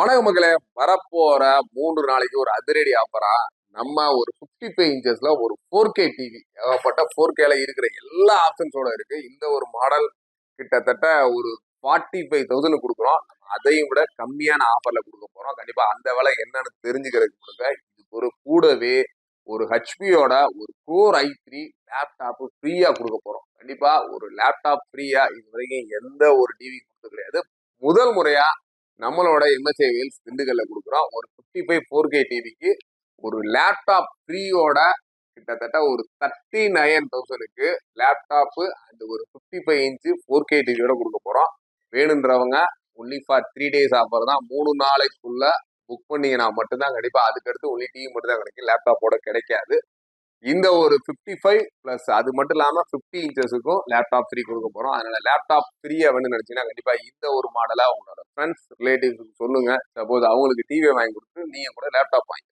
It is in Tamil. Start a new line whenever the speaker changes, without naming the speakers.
வணக்க மக்களே. வரப்போற மூன்று நாளைக்கு ஒரு அதிரடி ஆஃபரா? நம்ம ஒரு 55 ஃபைவ் இன்ச்சஸ்ல ஒரு ஃபோர் கே டிவி ஏகப்பட்ட ஃபோர் கேல இருக்கிற எல்லா ஆப்ஷன்ஸோட இருக்கு. இந்த ஒரு மாடல் கிட்டத்தட்ட ஒரு ஃபார்ட்டி ஃபைவ் தௌசண்ட் கொடுக்குறோம். அதையும் விட கம்மியான ஆஃபர்ல கொடுக்க போறோம். கண்டிப்பா அந்த விலை என்னன்னு தெரிஞ்சுக்கிறதுக்கு கொடுங்க. இதுக்கு ஒரு கூடவே ஒரு ஹெச்பியோட ஒரு கோர் ஐ த்ரீ லேப்டாப் ஃப்ரீயா கொடுக்க போறோம். கண்டிப்பா ஒரு லேப்டாப் ஃப்ரீயா இது வரைக்கும் எந்த ஒரு டிவி கொடுத்தது கிடையாது. முதல் முறையா நம்மளோட எம்எஸ்ஏ வேல்ஸ் திண்டுக்கல்ல கொடுக்குறோம். ஒரு ஃபிஃப்டி ஃபைவ் ஃபோர் கே டிவிக்கு ஒரு லேப்டாப் ஃப்ரீயோட கிட்டத்தட்ட ஒரு தேர்ட்டி நைன் தௌசண்ட்க்கு லேப்டாப்பு அந்த ஒரு fifty five inch four K டிவியோட கொடுக்க போகிறோம் வேணுன்றவங்க only for three days offer தான். மூணு நாளைக்குள்ள புக் பண்ணீங்கன்னா மட்டும்தான் கண்டிப்பாக அதுக்கடுத்து ஒன்லி டிவி மட்டும் தான் கிடைக்கும். லேப்டாப்போட கிடைக்காது. இந்த ஒரு ஃபிஃப்டி ஃபைவ் ப்ளஸ் அது மட்டும் இல்லாமல் ஃபிஃப்டி இன்ச்சஸுக்கும் லேப்டாப் ஃப்ரீ கொடுக்க போகிறோம் அதனால லேப்டாப் ஃப்ரீயாக வேணும்னு நினச்சிங்கன்னா கண்டிப்பாக இந்த ஒரு மாடலாக உங்களோட ஃப்ரெண்ட்ஸ் ரிலேட்டிவ்ஸுக்கு சொல்லுங்கள் சப்போஸ் அவங்களுக்கு டிவியை வாங்கி கொடுத்து நீங்கள் கூட லேப்டாப் வாங்கி